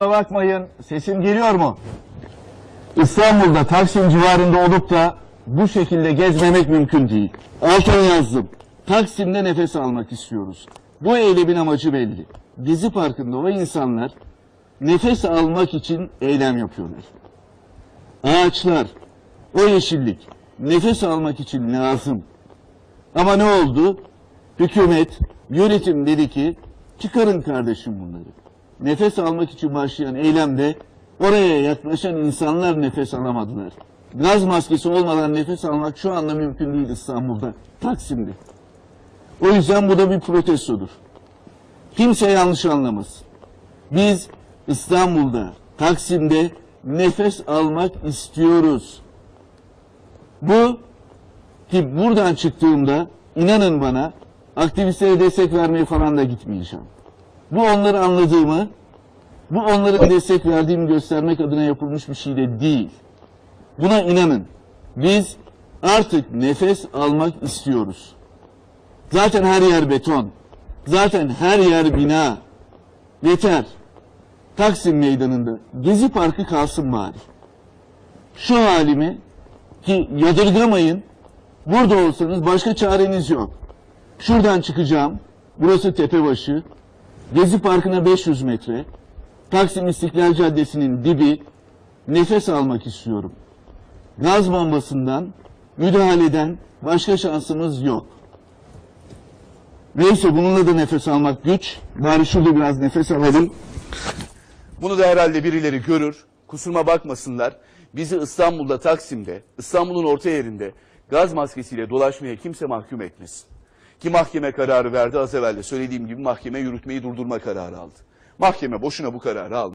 Bakmayın sesim geliyor mu? İstanbul'da Taksim civarında olup da bu şekilde gezmemek mümkün değil. Altına yazdım. Taksim'de nefes almak istiyoruz. Bu eylemin amacı belli. Gezi Parkı'nda o insanlar nefes almak için eylem yapıyorlar. Ağaçlar, o yeşillik nefes almak için lazım. Ama ne oldu? Hükümet, yönetim dedi ki çıkarın kardeşim bunları. Nefes almak için başlayan eylemde oraya yaklaşan insanlar nefes alamadılar. Gaz maskesi olmadan nefes almak şu anda mümkün değil İstanbul'da, Taksim'de. O yüzden bu da bir protestodur. Kimse yanlış anlamasın. Biz İstanbul'da, Taksim'de nefes almak istiyoruz. Bu ki buradan çıktığımda inanın bana aktivistlere destek vermeye falan da gitmeyeceğim. Bu onları anladığımı, bu onların destek verdiğimi göstermek adına yapılmış bir şey de değil. Buna inanın. Biz artık nefes almak istiyoruz. Zaten her yer beton. Zaten her yer bina. Yeter. Taksim meydanında Gezi Parkı kalsın bari. Şu halimi ki yadırgamayın. Burada olsanız başka çareniz yok. Şuradan çıkacağım. Burası Tepebaşı. Gezi Parkı'na 500 metre. Taksim İstiklal Caddesi'nin dibi. Nefes almak istiyorum. Gaz bombasından müdahaleden başka şansımız yok. Neyse bununla da nefes almak güç. Bari şurada biraz nefes alalım. Bunu da herhalde birileri görür. Kusuruma bakmasınlar. Bizi İstanbul'da Taksim'de, İstanbul'un orta yerinde gaz maskesiyle dolaşmaya kimse mahkum etmesin. Ki mahkeme kararı verdi az evvel de söylediğim gibi mahkeme yürütmeyi durdurma kararı aldı. Mahkeme boşuna bu kararı aldı.